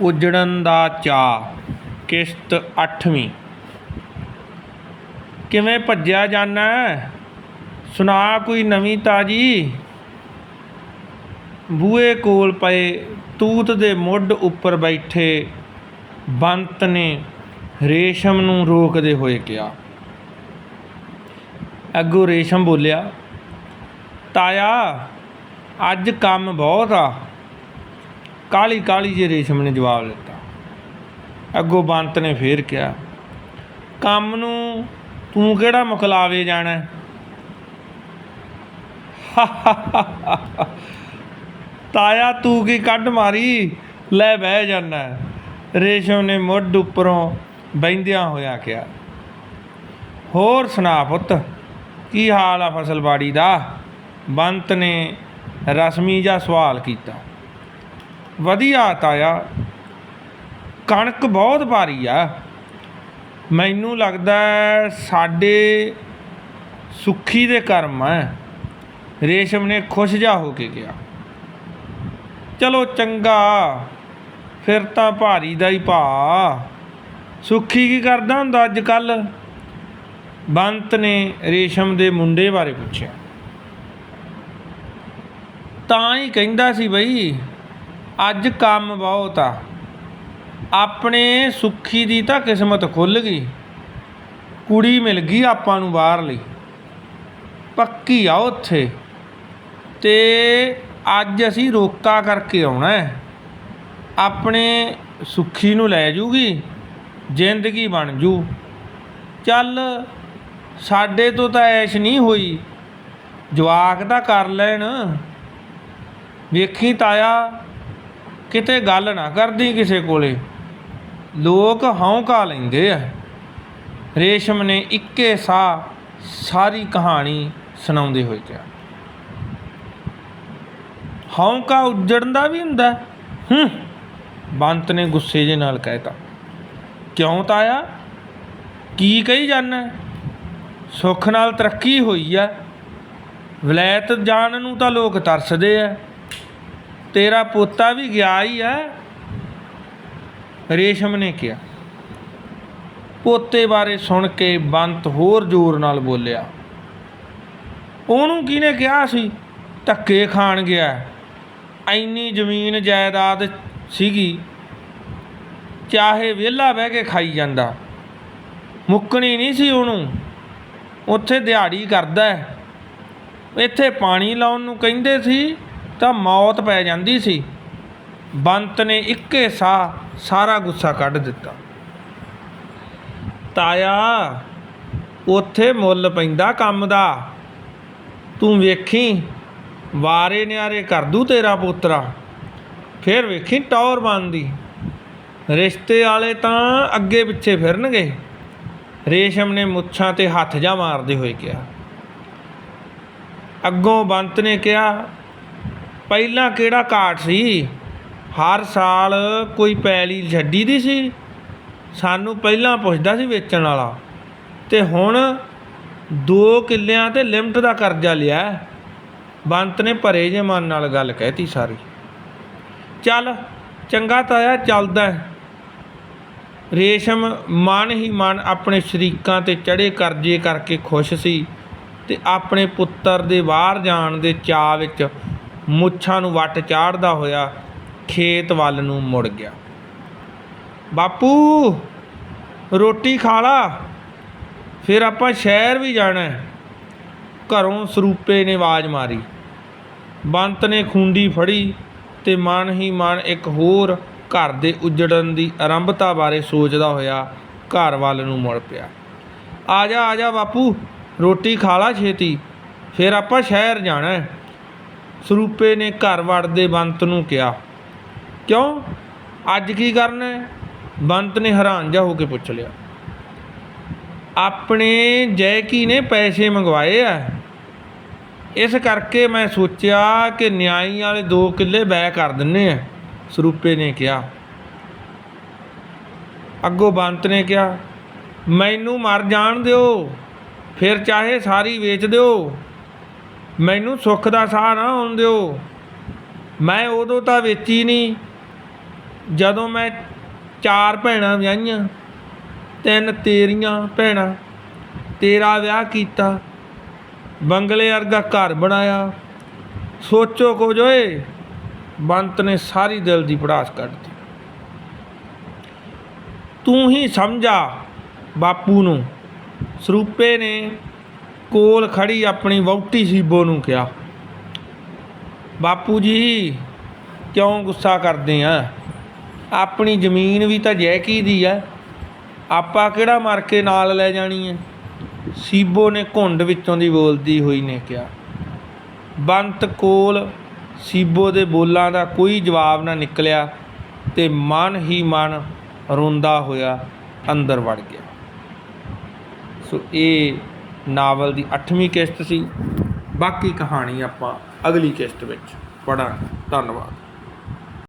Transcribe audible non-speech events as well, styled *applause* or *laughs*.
ਉੱਜੜਨ ਦਾ ਚਾ ਕਿਸ਼ਤ 8ਵੀਂ ਕਿਵੇਂ ਭੱਜਿਆ ਜਾਣਾ ਸੁਣਾ ਕੋਈ ਨਵੀਂ ਤਾਜੀ। ਬੂਏ ਕੋਲ ਪਏ ਤੂਤ ਦੇ ਮੁੱਢ ਉੱਪਰ ਬੈਠੇ ਬੰਤ ਨੇ ਰੇਸ਼ਮ ਨੂੰ ਰੋਕਦੇ ਹੋਏ ਕਿਹਾ। ਅੱਗੋਂ ਰੇਸ਼ਮ ਬੋਲਿਆ, ਤਾਇਆ, ਅੱਜ ਕੰਮ ਬਹੁਤ ਆ। ਕਾਲੀ ਕਾਲੀ ਜੇ ਰੇਸ਼ਮ ਨੇ ਜਵਾਬ ਦਿੱਤਾ। ਅੱਗੋਂ ਬੰਤ ਨੇ ਫੇਰ ਕਿਹਾ, ਕੰਮ ਨੂੰ ਤੂੰ ਕਿਹੜਾ ਮੁਕਲਾਵੇ ਜਾਣਾ? *laughs* ਤਾਇਆ ਤੂੰ ਕੀ ਕੱਢ ਮਾਰੀ? ਲੈ ਬਹਿ ਜਾਣਾ ਰੇਸ਼ਮ ਨੇ ਮੁੱਢ ਉੱਪਰੋਂ ਬੈੰਦਿਆਂ ਹੋਇਆ ਕਿਹਾ, ਹੋਰ ਸੁਣਾ ਪੁੱਤ, ਕੀ ਹਾਲ ਆ ਫਸਲ ਬਾੜੀ ਦਾ? ਬੰਤ ਨੇ ਰਸਮੀ ਜਿਹਾ ਸਵਾਲ ਕੀਤਾ। ਵਧੀਆ ਤਾਇਆ। ਕਣਕ ਬਹੁਤ ਭਾਰੀ ਆ। ਮੈਨੂੰ ਲੱਗਦਾ ਸਾਡੇ ਸੁੱਖੀ ਦੇ ਕਰਮ ਹੈ। ਰੇਸ਼ਮ ਨੇ ਖੁਸ਼ ਜਾ ਹੋ ਕੇ ਗਿਆ ਚਲੋ ਚੰਗਾ, ਫਿਰ ਤਾਂ ਭਾਰੀ ਦਾ ਹੀ ਭਾ। ਸੁੱਖੀ ਕੀ ਕਰਦਾ ਹੁੰਦਾ ਅੱਜ ਕੱਲ ਬੰਤ ਨੇ ਰੇਸ਼ਮ ਦੇ ਮੁੰਡੇ ਬਾਰੇ ਪੁੱਛਿਆ। ਤਾਂ ਹੀ ਕਹਿੰਦਾ ਸੀ ਬਈ ਅੱਜ ਕੰਮ ਬਹੁਤ ਆ। ਆਪਣੇ ਸੁੱਖੀ ਦੀ ਤਾਂ ਕਿਸਮਤ ਖੁੱਲ ਗਈ। ਕੁੜੀ ਮਿਲ ਗਈ ਆਪਾਂ ਨੂੰ ਬਾਹਰ ਲਈ। ਪੱਕੀ ਆ ਉੱਥੇ। ਤੇ ਅੱਜ ਅਸੀਂ ਰੋਕਾ ਕਰਕੇ ਆਉਣਾ ਹੈ। ਆਪਣੇ ਸੁੱਖੀ ਨੂੰ ਲੈ ਜੂਗੀ। ਜ਼ਿੰਦਗੀ ਬਣ ਜੂ। ਚੱਲ ਸਾਡੇ ਤੋਂ ਤਾਂ ਐਸ਼ ਨਹੀਂ ਹੋਈ। ਜਵਾਕ ਤਾਂ ਕਰ ਲੈਣ। ਵੇਖੀ ਤਾਇਆ ਕਿਤੇ ਗੱਲ ਨਾ ਕਰਦੀ ਕਿਸੇ ਕੋਲੇ। ਲੋਕ ਹੌਂਕਾ ਲੈਂਦੇ ਆ। ਰੇਸ਼ਮ ਨੇ ਇੱਕੇ ਸਾਹ ਸਾਰੀ ਕਹਾਣੀ ਸੁਣਾਉਂਦੇ ਹੋਏ ਕਿਹਾ। ਹੌਂਕਾ ਉੱਜੜਨ ਦਾ ਵੀ ਹੁੰਦਾ? ਹੂੰ, ਬੰਤ ਨੇ ਗੁੱਸੇ ਜੇ ਨਾਲ ਕਹਿਤਾ ਕਿਉਂ ਤਾਇਆ? ਕੀ ਕਹੀ ਜਾਂਦਾ ਸੁੱਖ ਨਾਲ ਤਰੱਕੀ ਹੋਈ ਆ। ਵਲੈਤ ਜਾਣ ਨੂੰ ਤਾਂ ਲੋਕ ਤਰਸਦੇ ਆ। ਤੇਰਾ ਪੋਤਾ ਵੀ ਗਿਆ ਹੀ ਆ। ਰੇਸ਼ਮ ਨੇ ਕਿਹਾ। ਪੋਤੇ ਬਾਰੇ ਸੁਣ ਕੇ ਬੰਤ ਹੋਰ ਜ਼ੋਰ ਨਾਲ ਬੋਲਿਆ, ਉਹਨੂੰ ਕਿਹਨੇ ਕਿਹਾ ਸੀ? ਧੱਕੇ ਖਾਣ ਗਿਆ। ਐਨੀ ਜ਼ਮੀਨ ਜਾਇਦਾਦ ਸੀਗੀ, ਚਾਹੇ ਵਿਹਲਾ ਬਹਿ ਕੇ ਖਾਈ ਜਾਂਦਾ। ਮੁੱਕਣੀ ਨਹੀਂ ਸੀ ਉਹਨੂੰ। ਉੱਥੇ ਦਿਹਾੜੀ ਕਰਦਾ ਇੱਥੇ ਪਾਣੀ ਲਾਉਣ ਨੂੰ ਕਹਿੰਦੇ ਸੀ ਤਾਂ ਮੌਤ ਪੈ ਜਾਂਦੀ ਸੀ। ਬੰਤ ਨੇ ਇੱਕੇ ਸਾਹ ਸਾਰਾ ਗੁੱਸਾ ਕੱਢ ਦਿੱਤਾ। ਤਾਇਆ, ਉੱਥੇ ਮੁੱਲ ਪੈਂਦਾ ਕੰਮ ਦਾ। ਤੂੰ ਵੇਖੀ, ਵਾਰੇ ਨਿਆਰੇ ਕਰ ਦੂ ਤੇਰਾ ਪੋਤਰਾ। ਫਿਰ ਵੇਖੀ ਟੌਰ ਬਣਦੀ ਰਿਸ਼ਤੇ ਵਾਲੇ ਤਾਂ ਅੱਗੇ ਪਿੱਛੇ ਫਿਰਨਗੇ। ਰੇਸ਼ਮ ਨੇ ਮੁੱਛਾਂ ਤੇ ਹੱਥ ਜਾ ਮਾਰਦੇ ਹੋਏ ਕਿਹਾ। ਅੱਗੋਂ ਬੰਤ ਨੇ ਕਿਹਾ ਪਹਿਲਾਂ ਕਿਹੜਾ ਕਾਟ ਸੀ? ਹਰ ਸਾਲ ਕੋਈ ਪੈਲੀ ਛੱਡੀ ਦੀ ਸੀ? ਸਾਨੂੰ ਪਹਿਲਾਂ ਪੁੱਛਦਾ ਸੀ ਵੇਚਣ ਵਾਲਾ। ਤੇ ਹੁਣ ਦੋ ਕਿੱਲਿਆਂ ਤੇ ਲਿਮਟ ਦਾ ਕਰਜ਼ਾ ਲਿਆ। ਬੰਤ ਨੇ ਭਰੇ ਜੇ ਮਨ ਨਾਲ ਗੱਲ ਕਹਿਤੀ ਸਾਰੀ। ਚੱਲ, ਚੰਗਾ ਤਾਇਆ, ਚੱਲਦਾ ਰੇਸ਼ਮ ਮਨ ਹੀ ਮਨ ਆਪਣੇ ਸ਼ਰੀਕਾਂ ਤੇ ਚੜੇ ਕਰਜ਼ੇ ਕਰਕੇ ਖੁਸ਼ ਸੀ ਤੇ ਆਪਣੇ ਪੁੱਤਰ ਦੇ ਬਾਹਰ ਜਾਣ ਦੇ ਚਾਅ ਵਿੱਚ ਮੁੱਛਾਂ ਨੂੰ ਵੱਟ ਚਾੜਦਾ ਹੋਇਆ ਖੇਤ ਵੱਲ ਨੂੰ ਮੁੜ ਗਿਆ। ਬਾਪੂ, ਰੋਟੀ ਖਾ ਲਾ। ਫਿਰ ਆਪਾਂ ਸ਼ਹਿਰ ਵੀ ਜਾਣਾ ਹੈ। ਘਰੋਂ ਸਰੂਪੇ ਨੇ ਆਵਾਜ਼ ਮਾਰੀ। ਬੰਤ ਨੇ ਖੁੰਡੀ ਫੜੀ ਤੇ ਮਨ ਹੀ ਮਨ ਇੱਕ ਹੋਰ ਘਰ ਦੇ ਉਜੜਨ ਦੀ ਆਰੰਭਤਾ ਬਾਰੇ ਸੋਚਦਾ ਹੋਇਆ ਘਰ ਵੱਲ ਨੂੰ ਮੁੜ ਪਿਆ। ਆ ਜਾ ਆ ਜਾ ਬਾਪੂ, ਰੋਟੀ ਖਾ ਲਾ ਛੇਤੀ। ਫਿਰ ਆਪਾਂ ਸ਼ਹਿਰ ਜਾਣਾ ਹੈ। ਸਰੂਪੇ ਨੇ ਘਰ ਵੜਦੇ ਬੰਤ ਨੂੰ ਕਿਹਾ, ਕਿਉਂ? ਅੱਜ ਕੀ ਕਰਨਾ ਬੰਤ ਨੇ ਹੈਰਾਨ ਜਾ ਹੋ ਕੇ ਪੁੱਛ ਲਿਆ, ਆਪਣੇ ਜੈਕੀ ਨੇ ਪੈਸੇ ਮੰਗਵਾਏ ਆ। ਇਸ ਕਰਕੇ ਮੈਂ ਸੋਚਿਆ ਕਿ ਨਿਆਈ ਵਾਲੇ 2 ਕਿੱਲੇ ਬੈ ਕਰ ਦਿੰਨੇ ਆ, ਸਰੂਪੇ ਨੇ ਕਿਹਾ। ਅੱਗੋਂ ਬੰਤ ਨੇ ਕਿਹਾ, ਮੈਨੂੰ ਮਰ ਜਾਣ ਦਿਓ, ਫਿਰ ਚਾਹੇ ਸਾਰੀ ਵੇਚ ਦਿਓ। ਮੈਨੂੰ ਸੁੱਖ ਦਾ ਸਾਹ ਨਾ ਆਉਣ ਦਿਓ। ਮੈਂ ਉਦੋਂ ਤਾਂ ਵੇਚੀ ਨਹੀਂ। ਜਦੋਂ ਮੈਂ ਚਾਰ ਭੈਣਾਂ ਵਿਆਹੀਆਂ, ਤਿੰਨ ਤੇਰੀਆਂ ਭੈਣਾਂ, ਤੇਰਾ ਵਿਆਹ ਕੀਤਾ, ਬੰਗਲੇ ਵਰਗਾ ਘਰ ਬਣਾਇਆ, ਸੋਚੋ ਕੁਝ ਓਏ, ਬੰਤ ਨੇ ਸਾਰੀ ਦਿਲ ਦੀ ਪੜਾਸ ਕੱਢਤੀ ਤੂੰ ਹੀ ਸਮਝਾ ਬਾਪੂ ਨੂੰ, ਸਰੂਪੇ ਨੇ ਕੋਲ ਖੜੀ ਆਪਣੀ ਵਹੁਟੀ ਸੀਬੋ ਨੂੰ ਕਿਹਾ, ਬਾਪੂ ਜੀ, ਕਿਉਂ ਗੁੱਸਾ ਕਰਦੇ ਆ? ਆਪਣੀ ਜ਼ਮੀਨ ਵੀ ਤਾਂ ਜੈਕੀ ਦੀ ਆ। ਆਪਾਂ ਕਿਹੜਾ ਮਰ ਕੇ ਨਾਲ ਲੈ ਜਾਣੀ ਹੈ ਸੀਬੋ ਨੇ ਘੁੰਡ ਵਿੱਚੋਂ ਦੀ ਬੋਲਦੀ ਹੋਈ ਨੇ ਕਿਹਾ, ਬੰਤ ਕੋਲ ਸੀਬੋ ਦੇ ਬੋਲਾਂ ਦਾ ਕੋਈ ਜਵਾਬ ਨਾ ਨਿਕਲਿਆ ਤੇ ਮਨ ਹੀ ਮਨ ਰੋਂਦਾ ਹੋਇਆ ਅੰਦਰ ਵੜ ਗਿਆ। ਸੋ ਇਹ ਨਾਵਲ ਦੀ 8ਵੀਂ ਕਿਸ਼ਤ ਸੀ। ਬਾਕੀ ਕਹਾਣੀ ਆਪਾਂ ਅਗਲੀ ਕਿਸ਼ਤ ਵਿੱਚ ਪੜਾਂਗੇ ਧੰਨਵਾਦ।